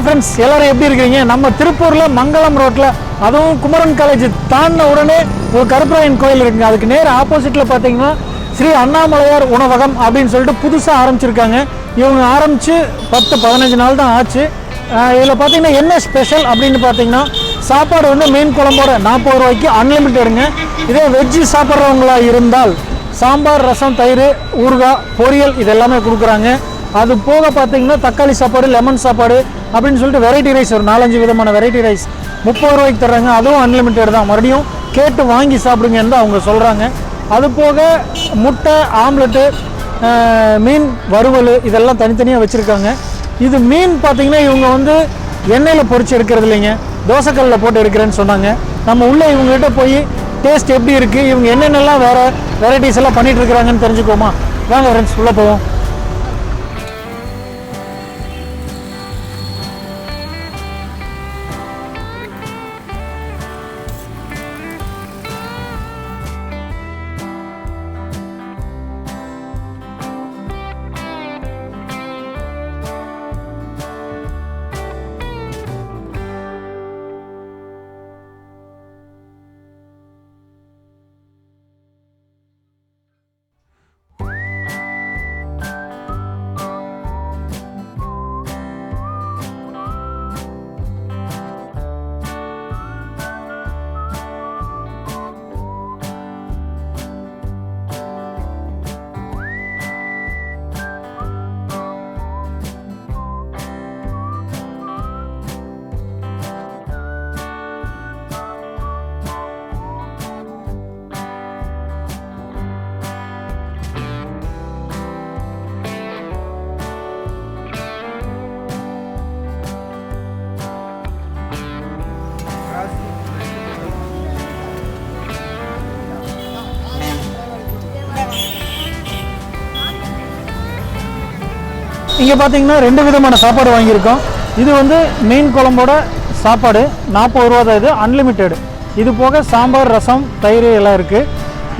Hello friends எல்லாரும் எப்படி இருக்கீங்க? நம்ம திருப்பூரில் மங்களம் ரோட்டில் அதுவும் குமரன் காலேஜ் தாண்டின உடனே ஒரு கருப்பராயன் கோயில் இருக்குங்க. அதுக்கு நேர் ஆப்போசிட்டில் பார்த்தீங்கன்னா ஸ்ரீ அண்ணாமலையார் உணவகம் அப்படின்னு சொல்லிட்டு புதுசாக ஆரம்பிச்சிருக்காங்க. இவங்க ஆரம்பித்து பத்து பதினஞ்சு நாள் தான் ஆச்சு. இதில் பார்த்தீங்கன்னா என்ன ஸ்பெஷல் அப்படின்னு பார்த்தீங்கன்னா சாப்பாடு வந்து மீன் குழம்போட நாற்பது ரூபாய்க்கு அன்லிமிட்டடுங்க இதே வெஜ்ஜு சாப்பிட்றவங்களா இருந்தால் சாம்பார் ரசம் தயிர் ஊறுகாய் பொரியல் இது எல்லாமே கொடுக்குறாங்க. அது போக பார்த்தீங்கன்னா தக்காளி சாப்பாடு லெமன் சாப்பாடு அப்படின்னு சொல்லிட்டு வெரைட்டி ரைஸ் ஒரு நாலஞ்சு விதமான வெரைட்டி ரைஸ் முப்பது ரூபாய்க்கு தர்றாங்க. அதுவும் அன்லிமிட்டட் தான். மறுபடியும் கேட்டு வாங்கி சாப்பிடுங்கன்னு தான் அவங்க சொல்கிறாங்க அது போக முட்டை ஆம்லெட்டு மீன் வறுவல் இதெல்லாம் தனித்தனியாக வச்சுருக்காங்க. இது மீன் பார்த்தீங்கன்னா இவங்க வந்து எண்ணெயில் பொரிச்சு எடுக்கிறது இல்லைங்க. தோசைக்கல்லில் போட்டு எடுக்கிறேன்னு சொன்னாங்க. நம்ம உள்ளே இவங்ககிட்ட போய் டேஸ்ட் எப்படி இருக்குது இவங்க என்னென்னலாம் வேறு வெரைட்டிஸ் எல்லாம் பண்ணிகிட்டு இருக்கிறாங்கன்னு தெரிஞ்சுக்கோமா வாங்க ஃப்ரெண்ட்ஸ் உள்ளே போவோம். இங்கே பார்த்தீங்கன்னா ரெண்டு விதமான சாப்பாடு வாங்கியிருக்கோம். இது வந்து மீன் குழம்போட சாப்பாடு நாற்பது ரூபா தான் இது அன்லிமிட்டெடு இது போக சாம்பார் ரசம் தயிர் எல்லாம் இருக்குது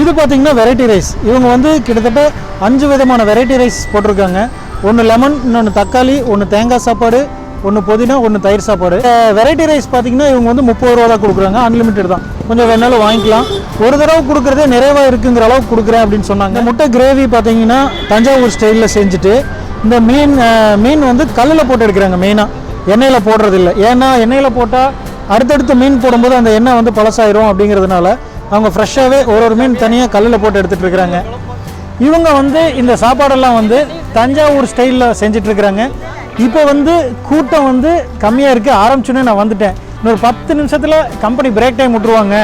இது பார்த்தீங்கன்னா வெரைட்டி ரைஸ் இவங்க வந்து கிட்டத்தட்ட அஞ்சு விதமான வெரைட்டி ரைஸ் போட்டிருக்காங்க. ஒன்று லெமன் இன்னொன்று தக்காளி ஒன்று தேங்காய் சாப்பாடு ஒன்று புதினா ஒன்று தயிர் சாப்பாடு. வெரைட்டி ரைஸ் பார்த்தீங்கன்னா இவங்க வந்து முப்பது ரூபா தான் கொடுக்குறாங்க. அன்லிமிட்டெட் தான். கொஞ்சம் வேணாலும் வாங்கிக்கலாம். ஒரு தடவை கொடுக்குறதே நிறைவாக இருக்குங்கிற அளவுக்கு கொடுக்குறேன் அப்படின்னு சொன்னாங்க. முட்டை கிரேவி பார்த்தீங்கன்னா தஞ்சாவூர் ஸ்டைலில் செஞ்சுட்டு இந்த மீன் மீன் வந்து கல்லில் போட்டு எடுக்கிறாங்க மெயினாக எண்ணெயில் போடுறது இல்லை ஏன்னா எண்ணெயில் போட்டால் அடுத்தடுத்து மீன் போடும்போது அந்த எண்ணெய் வந்து பழசாயிரும் அப்படிங்கிறதுனால அவங்க ஃப்ரெஷ்ஷாகவே ஒரு ஒரு மீன் தனியாக கல்லில் போட்டு எடுத்துகிட்டு இருக்கிறாங்க. இவங்க வந்து இந்த சாப்பாடெல்லாம் வந்து தஞ்சாவூர் ஸ்டைலில் செஞ்சிட்ருக்கிறாங்க இப்போ வந்து கூட்டம் வந்து கம்மியாக இருக்குது ஆரம்பிச்சோன்னே நான் வந்துட்டேன். இன்னொரு பத்து நிமிஷத்தில் கம்பெனி பிரேக் டைம் விட்ருவாங்க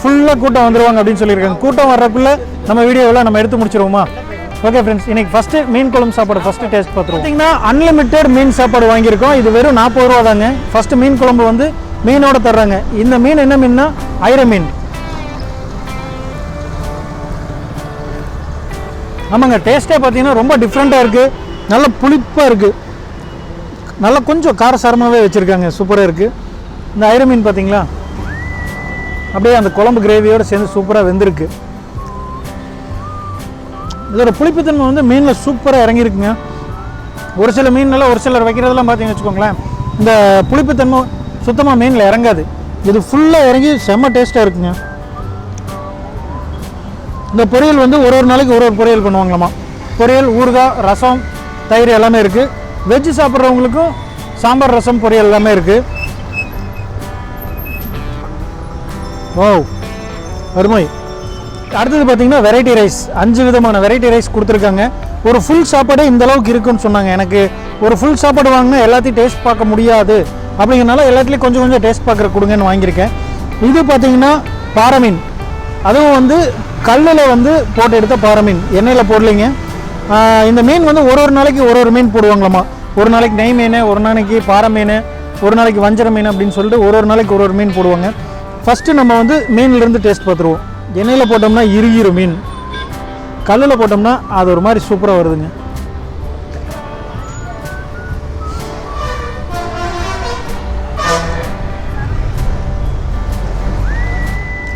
ஃபுல்லாக கூட்டம் வந்துருவாங்க அப்படின்னு சொல்லியிருக்காங்க. கூட்டம் வர்றக்குள்ளே நம்ம வீடியோவில் நம்ம எடுத்து முடிச்சிருவோமா? ஓகே ஃப்ரெண்ட்ஸ் இன்னைக்கு ஃபஸ்ட்டு மீன் குழம்பு சாப்பாடு ஃபஸ்ட்டு டேஸ்ட் பார்த்துருவோம். பார்த்தீங்கன்னா அன்லிமிட்டெட் மீன் சாப்பாடு வாங்கியிருக்கோம். இது வெறும் நாற்பது ரூபா தாங்க. ஃபஸ்ட்டு மீன் குழம்பு வந்து மீனோட தர்றாங்க. இந்த மீன் என்ன மீன்னா ஐர மீன். ஆமாங்க டேஸ்ட்டே பார்த்தீங்கன்னா ரொம்ப டிஃப்ரெண்ட்டாக இருக்குது நல்ல புளிப்பாக இருக்குது நல்லா கொஞ்சம் காரசாரமாகவே வச்சுருக்காங்க. சூப்பராக இருக்குது இந்த ஐர மீன் பார்த்தீங்களா அப்படியே அந்த குழம்பு கிரேவியோடு சேர்ந்து சூப்பராக வெந்திருக்கு. இதோட புளிப்புத்தன்மை வந்து மீனில் சூப்பராக இறங்கியிருக்குங்க. ஒரு சில மீன்லாம் ஒரு சிலர் வைக்கிறதெல்லாம் பார்த்தீங்கன்னு வச்சுக்கோங்களேன் இந்த புளிப்புத்தன்மை சுத்தமாக மீனில் இறங்காது. இது ஃபுல்லாக இறங்கி செம்ம டேஸ்ட்டாக இருக்குங்க. இந்த பொரியல் வந்து ஒரு ஒரு நாளைக்கு ஒரு ஒரு பொரியல் பண்ணுவாங்களாமா. பொரியல் ஊறுகாய் ரசம் தயிர் எல்லாமே இருக்குது வெஜ்ஜு சாப்பிட்றவங்களுக்கும் சாம்பார் ரசம் பொரியல் எல்லாமே இருக்குது ஓ அருமை. அடுத்தது பார்த்தீங்கன்னா வெரைட்டி ரைஸ் அஞ்சு விதமான வெரைட்டி ரைஸ் கொடுத்துருக்காங்க. ஒரு ஃபுல் சாப்பாடே இந்த அளவுக்கு இருக்குன்னு சொன்னாங்க. எனக்கு ஒரு ஃபுல் சாப்பாடு வாங்கினா எல்லாத்தையும் டேஸ்ட் பார்க்க முடியாது. அப்படிங்கிறனால எல்லாத்துலேயும் கொஞ்சம் கொஞ்சம் டேஸ்ட் பார்க்குற கொடுங்கன்னு வாங்கியிருக்கேன். இது பார்த்தீங்கன்னா பாரமீன் அதுவும் வந்து கல்லில் வந்து போட்டு எடுத்த பாறை மீன் எண்ணெயில் போடலைங்க. இந்த மீன் வந்து ஒரு ஒரு நாளைக்கு ஒரு ஒரு மீன் போடுவாங்களாமா. ஒரு நாளைக்கு நெய் மீன் ஒரு நாளைக்கு பாறை மீன் ஒரு நாளைக்கு வஞ்சர மீன் அப்படின்னு சொல்லிட்டு ஒரு ஒரு நாளைக்கு ஒரு ஒரு மீன் போடுவாங்க. ஃபஸ்ட்டு நம்ம வந்து மீன்லேருந்து டேஸ்ட் பார்த்துருவோம். எண்ணெயில் போட்டோம்னா இறுகிற மீன். கல்லில் போட்டோம்னா அது ஒரு மாதிரி சூப்பராக வருதுங்க.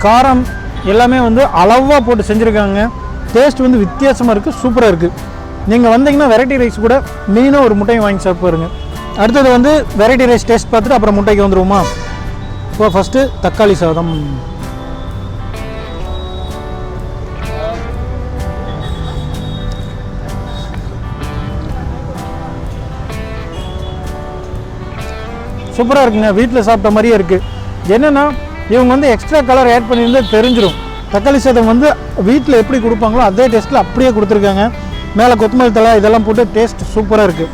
காரம் எல்லாமே வந்து அளவாக போட்டு செஞ்சுருக்காங்க. டேஸ்ட் வந்து வித்தியாசமாக இருக்குது சூப்பராக இருக்குது நீங்கள் வந்தீங்கன்னா வெரைட்டி ரைஸ் கூட மீனும் ஒரு முட்டையும் வாங்கி சாப்பிடுங்க அடுத்தது வந்து வெரைட்டி ரைஸ் டேஸ்ட் பார்த்துட்டு அப்புறம் முட்டைக்கு வந்துடுவோமா இப்போ ஃபஸ்ட்டு தக்காளி சாதம். சூப்பராக இருக்குங்க. வீட்டில் சாப்பிட்ட மாதிரியே இருக்குது என்னென்னா இவங்க வந்து எக்ஸ்ட்ரா கலர் ஆட் பண்ணியிருந்தா தெரிஞ்சிடும் தக்காளி சாதம் வந்து வீட்டில் எப்படி கொடுப்பாங்களோ அதே டேஸ்ட்டில் அப்படியே கொடுத்துருக்காங்க. மேலே கொத்தமல்லி தழை இதெல்லாம் போட்டு டேஸ்ட் சூப்பராக இருக்குது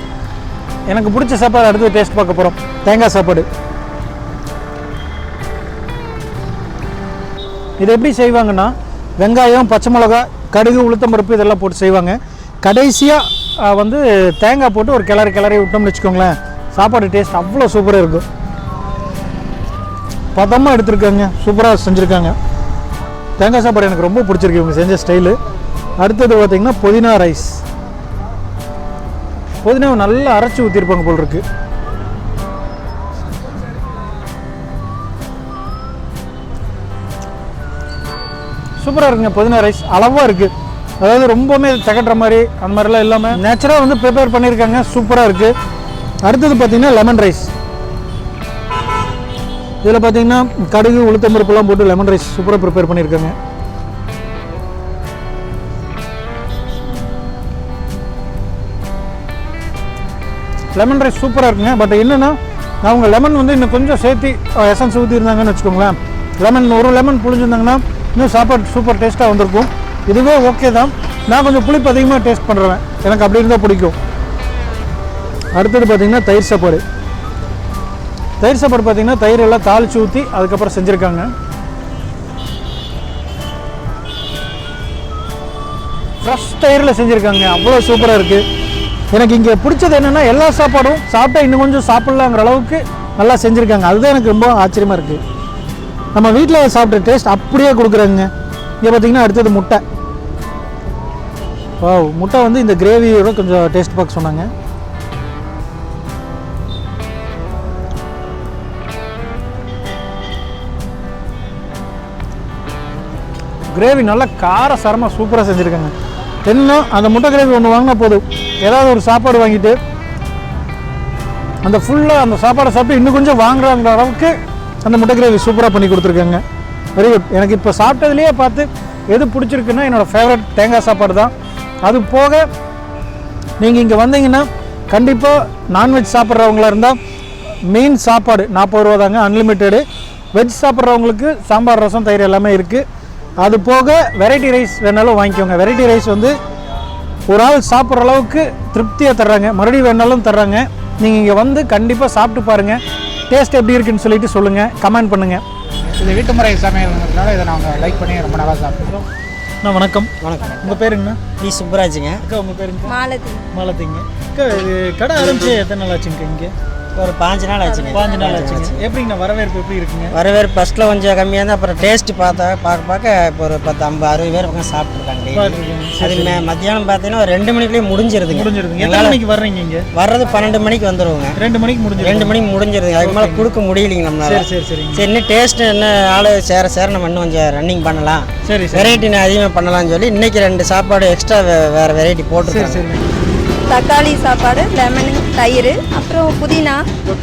எனக்கு பிடிச்ச சாப்பாடு அடுத்து டேஸ்ட் பார்க்க போகிறோம் தேங்காய் சாப்பாடு. இது எப்படி செய்வாங்கன்னா வெங்காயம் பச்சை மிளகா கடுகு உளுத்தம்பருப்பு இதெல்லாம் போட்டு செய்வாங்க. கடைசியாக வந்து தேங்காய் போட்டு ஒரு கிளறி கிளறி விட்டோம்னு வச்சுக்கோங்களேன். சாப்பாடு டேஸ்ட் அவ்வளோ சூப்பராக இருக்கும். பதமாக எடுத்திருக்காங்க. சூப்பராக செஞ்சுருக்காங்க. தேங்காய் சாப்பாடு எனக்கு ரொம்ப பிடிச்சிருக்கு இவங்க செஞ்ச ஸ்டைலு அடுத்தது பார்த்திங்கன்னா புதினா ரைஸ் புதினாவை நல்லா அரைச்சி ஊற்றிருப்பாங்க போல் இருக்கு. சூப்பராக இருக்குங்க புதினா ரைஸ் அளவாக இருக்குது அதாவது ரொம்பவுமே தகட்டுற மாதிரி அந்த மாதிரிலாம் இல்லாமல் நேச்சுராக வந்து ப்ரிப்பேர் பண்ணியிருக்காங்க. சூப்பராக இருக்குது அடுத்தது பார்த்தீங்கன்னா லெமன் ரைஸ் இதில் பார்த்தீங்கன்னா கடுகு உளுத்தம்பருப்புலாம் போட்டு லெமன் ரைஸ் சூப்பராக ப்ரிப்பேர் பண்ணியிருக்காங்க. லெமன் ரைஸ் சூப்பராக இருக்குங்க. பட் என்னென்னா அவங்க லெமன் வந்து இன்னும் கொஞ்சம் சேர்த்து எசன்ஸ் ஊற்றிருந்தாங்கன்னு வச்சுக்கோங்களேன். லெமன் ஒரு லெமன் புளிஞ்சிருந்தாங்கன்னா இன்னும் சாப்பாடு சூப்பர் டேஸ்ட்டாக வந்திருக்கும். இதுவே ஓகே தான். நான் கொஞ்சம் புளிப்பு அதிகமாக டேஸ்ட் பண்ணுறேன் எனக்கு அப்படி இருந்தால் பிடிக்கும். அடுத்தது பார்த்தீங்கன்னா தயிர் சாப்பாடு. தயிர் சாப்பாடு பார்த்தீங்கன்னா தயிர் எல்லாம் தாளிச்சு ஊற்றி அதுக்கப்புறம் செஞ்சுருக்காங்க. ஃப்ரெஷ் தயிரில் செஞ்சுருக்காங்க. அவ்வளோ சூப்பராக இருக்குது எனக்கு இங்கே பிடிச்சது என்னென்னா எல்லா சாப்பாடும் சாப்பிட்டா இன்னும் கொஞ்சம் சாப்பிட்லாங்கிற அளவுக்கு நல்லா செஞ்சுருக்காங்க. அதுதான் எனக்கு ரொம்ப ஆச்சரியமாக இருக்குது நம்ம வீட்டில் சாப்பிட்ட டேஸ்ட் அப்படியே கொடுக்குறாங்க. இங்கே பார்த்தீங்கன்னா அடுத்தது முட்டை. ஓ முட்டை வந்து இந்த கிரேவியோட கொஞ்சம் டேஸ்ட் பார்க்க சொன்னாங்க. கிரேவி நல்லா கார சரமாக சூப்பராக செஞ்சுருக்காங்க. இன்னும் அந்த முட்டை கிரேவி ஒன்று வாங்கினா போதும். ஏதாவது ஒரு சாப்பாடு வாங்கிட்டு அந்த ஃபுல்லாக அந்த சாப்பாடை சாப்பிட்டு இன்னும் கொஞ்சம் வாங்குறாங்கிற அளவுக்கு அந்த முட்டை கிரேவி சூப்பராக பண்ணி கொடுத்துருக்காங்க. வெரி குட் எனக்கு இப்போ சாப்பிட்டதுலேயே பார்த்து எது பிடிச்சிருக்குன்னா என்னோடய ஃபேவரட் தேங்காய் சாப்பாடு தான். அது போக நீங்கள் இங்கே வந்தீங்கன்னா கண்டிப்பாக நான்வெஜ் சாப்பிட்றவங்களா இருந்தால் மீன் சாப்பாடு நாற்பது ரூபா தாங்க அன்லிமிட்டெடு வெஜ் சாப்பிட்றவங்களுக்கு சாம்பார் ரசம் தயிர் எல்லாமே இருக்குது அது போக வெரைட்டி ரைஸ் வேணாலும் வாங்கிக்கோங்க. வெரைட்டி ரைஸ் வந்து ஒரு ஆள் சாப்பிட்ற அளவுக்கு திருப்தியாக தர்றாங்க. மறுபடியும் வேணாலும் தர்றாங்க. நீங்கள் இங்கே வந்து கண்டிப்பாக சாப்பிட்டு பாருங்கள் டேஸ்ட் எப்படி இருக்குன்னு சொல்லிட்டு சொல்லுங்கள் கமெண்ட் பண்ணுங்கள் இது வீட்டு முறை சமையல்ங்கிறதுனால இதை நாங்கள் லைக் பண்ணி ரொம்ப நல்லா சாப்பிட்றோம் அண்ணா வணக்கம். வணக்கம். உங்கள் பேருங்கண்ணா டி சுப்பராஜுங்க. அக்கா உங்கள் பேருங்க மாலதி. மாலத்திங்க அக்கா இது கடை ஆரம்பிச்சு எத்தனை நாள் ஆச்சுங்க இங்கே? ஒரு பாஞ்சு நாள் ஆச்சுங்க பாஞ்சு நாள் ஆச்சுங்க எப்படிங்கண்ணா வரவேற்பு எப்படி இருக்குங்க? வரவேற்பு ஃபஸ்ட்டில் கொஞ்சம் கம்மியாக இருந்தால் அப்புறம் டேஸ்ட் பார்த்தா பார்க்க பார்க்க இப்போ ஒரு பத்து ஐம்பது அறுபது பேர் பக்கம் சாப்பிட்ருக்காங்க அது மத்தியானம் பார்த்தீங்கன்னா ஒரு ரெண்டு மணிக்குள்ளேயே முடிஞ்சிருதுங்க. முடிஞ்சிருதுங்க. எத்தனை மணிக்கு வர்றீங்க இங்கே? வர்றது பன்னெண்டு மணிக்கு வந்துருவோங்க. ரெண்டு மணிக்கு முடிஞ்சிருது ரெண்டு மணிக்கு முடிஞ்சிருதுங்க. அதுக்கு மேலே கொடுக்க முடியலைங்க நம்மளால. சரி சரி சரி இன்னும் டேஸ்ட் என்ன ஆள் சேர சேர நம்ம இன்னும் கொஞ்சம் ரன்னிங் பண்ணலாம். சரி சரி. வெரைட்டி அதிகமாக பண்ணலாம்னு சொல்லி இன்னைக்கு ரெண்டு சாப்பாடு எக்ஸ்ட்ரா வேறு வெரைட்டி சரி போட்டுருக்கேன் சரிங்க. தக்காளி சாப்பாடு லெமன் தயிர் அப்புறம் புதினா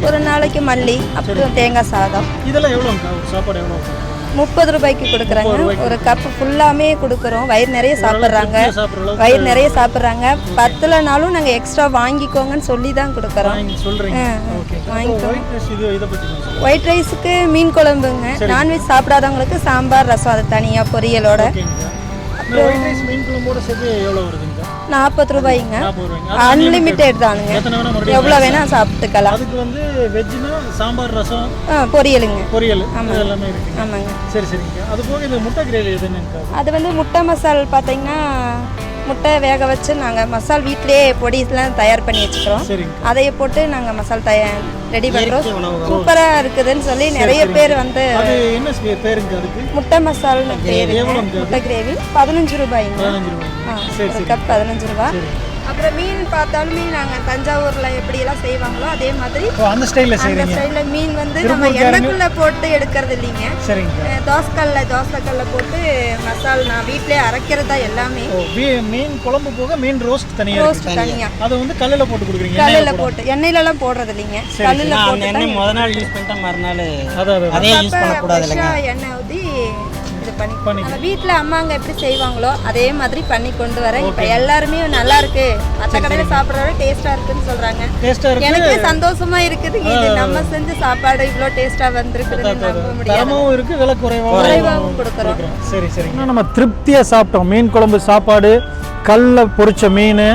ஒரு நாளைக்கு மல்லி அப்புறம் தேங்காய் சாதம். இதெல்லாம் ஒரு சாப்பாடு எவ்வளோ முப்பது ரூபாய்க்கு கொடுக்குறாங்க. ஒரு கப் ஃபுல்லாமே கொடுக்குறோம். வயிறு நிறைய சாப்பிட்றாங்க. வயிறு நிறைய சாப்பிட்றாங்க. பத்துலனாலும் நாங்கள் எக்ஸ்ட்ரா வாங்கிக்கோங்கன்னு சொல்லி தான் கொடுக்குறோம். வாங்கி சொல்கிறீங்க ஆ, ஆ. ஓகே. வாங்கிக்கோ. ஒயிட் ரைஸுக்கு மீன் குழம்புங்க. நான்வெஜ் சாப்பிடாதவங்களுக்கு சாம்பார் ரசம் அது தனியாக பொரியலோட. ரைஸ் மீன் குழம்போட சேர்த்து எவ்வளோ வருதுங்கக்கா நாற்பது ரூபாய்ங்க. அன்லிமிட்டெட் தானுங்க. எவ்வளோ வேணால் சாப்பிட்டுக்கலாம். அதுக்கு வந்து வெஜ்ஜுனா சாம்பார் ரசம் ஆ, பொரியலுங்க. பொரியல். இது எல்லாமே இருக்குங்க. ஆமாங்க. சரி சரிங்க. அது போக இந்த முட்டை கிரேவி அது வந்து முட்டை மசால் பார்த்தீங்கன்னா முட்டை வேக வச்சு நாங்கள் மசால் வீட்டிலேயே பொடியெலாம் தயார் பண்ணி வச்சுக்கிறோம். அதைய போட்டு நாங்கள் மசால் தயார் ரெடி பண்ணுறோம். சூப்பராக இருக்குதுன்னு சொல்லி நிறைய பேர் வந்து முட்டை மசால்னு அது? முட்டை கிரேவி. பதினஞ்சு ரூபாய்ங்க. ஒரு கப் பதினஞ்சு ரூபா. அப்புறம் மீன் பார்த்தாலுமே நாங்கள் தஞ்சாவூரில் எப்படியெல்லாம் செய்வாங்களோ அதே மாதிரி அந்த ஸ்டைலில் அந்த செய்கிறீங்க ஸ்டைலில் மீன் வந்து நம்ம திருப்பூர்காரங்க- எண்ணெய்க்குள்ளே போட்டு எடுக்கிறது இல்லைங்க. சரிங்க. அஹ் தோசைக்கல்ல தோசைக்கல்ல போட்டு மசால் நான் வீட்டிலே அரைக்கிறது தான் எல்லாமே. ஓ மீ- மீன் குழம்பு போக மீன் ரோஸ்ட் தனியாக ரோஸ்ட் தனியாக அதை வந்து கல்லில் போட்டு கொடுக்குறீங்க கல்லில் போட்டு. எண்ணெயிலலாம் போடுறது இல்லைங்க. கல்லில் போட்டு எண்ணெய் முத நாள் யூஸ் பண்ணிட்டா மறுநாள் அதான் அதே யூஸ் பண்ணக்கூடாது இல்லைங்க. ஃப்ரெஷ்ஷாக எண்ணெய் ஊற்றி இது பண்ணி வீட்டில் அம்மாங்க எப்படி செய்வாங்களோ அதே மாதிரி பண்ணி கொண்டு வரேன். இப்போ எல்லாருமே நல்லா இருக்கு. மற்ற கடையில் சாப்பிட்றத டேஸ்ட்டாக இருக்குன்னு சொல்கிறாங்க எனக்கே சந்தோஷமா இருக்குது. இது நம்ம செஞ்ச சாப்பாடு இவ்வளோ டேஸ்ட்டாக வந்திருக்குதுன்னு நம்ப முடியாது. குறைவாகவும் குறைவாகவும் கொடுக்குறோம். சரி சரி. நம்ம திருப்தியாக சாப்பிட்டோம். மீன் குழம்பு சாப்பாடு கல்ல பொரிச்ச மீன்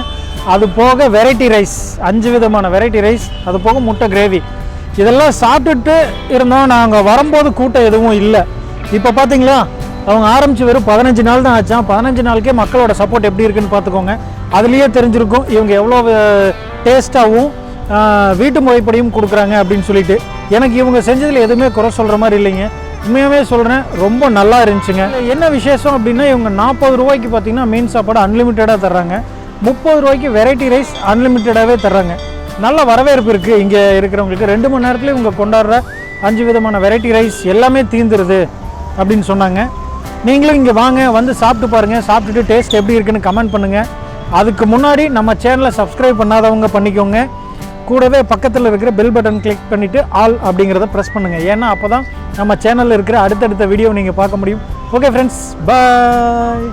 அது போக வெரைட்டி ரைஸ் அஞ்சு விதமான வெரைட்டி ரைஸ் அது போக முட்டை கிரேவி இதெல்லாம் சாப்பிட்டுட்டு இருந்தோம். நாங்கள் வரும்போது கூட்டம் எதுவும் இல்லை. இப்போ பார்த்தீங்களா அவங்க ஆரம்பித்து வெறும் பதினஞ்சு நாள் தான் ஆச்சான் பதினஞ்சு நாளுக்கே மக்களோட சப்போர்ட் எப்படி இருக்குன்னு பார்த்துக்கோங்க. அதுலேயே தெரிஞ்சிருக்கும் இவங்க எவ்வளோ டேஸ்ட்டாகவும் வீட்டு முறைப்படியும் கொடுக்குறாங்க அப்படின்னு சொல்லிட்டு. எனக்கு இவங்க செஞ்சதில் எதுவுமே குறை சொல்கிற மாதிரி இல்லைங்க. உண்மையாகவே சொல்கிறேன் ரொம்ப நல்லா இருந்துச்சுங்க. என்ன விசேஷம் அப்படின்னா இவங்க நாற்பது ரூபாய்க்கு பார்த்தீங்கன்னா மீன் சாப்பாடு அன்லிமிட்டடாக தர்றாங்க. முப்பது ரூபாய்க்கு வெரைட்டி ரைஸ் அன்லிமிட்டடாகவே தர்றாங்க. நல்ல வரவேற்பு இருக்குது இங்கே இருக்கிறவங்களுக்கு ரெண்டு மணி நேரத்தில் இவங்க கொண்டாடுற அஞ்சு விதமான வெரைட்டி ரைஸ் எல்லாமே தீந்துருது அப்படின்னு சொன்னாங்க. நீங்களும் இங்கே வாங்க வந்து சாப்பிட்டு பாருங்கள் சாப்பிட்டுட்டு டேஸ்ட் எப்படி இருக்குன்னு கமெண்ட் பண்ணுங்கள் அதுக்கு முன்னாடி நம்ம சேனலை சப்ஸ்கிரைப் பண்ணாதவங்க பண்ணிக்கோங்க. கூடவே பக்கத்தில் இருக்கிற பெல் பட்டன் கிளிக் பண்ணிவிட்டு ஆல் அப்படிங்கிறத ப்ரெஸ் பண்ணுங்கள் ஏன்னா அப்போ தான் நம்ம சேனலில் இருக்கிற அடுத்தடுத்த வீடியோ நீங்கள் பார்க்க முடியும். Okay friends bye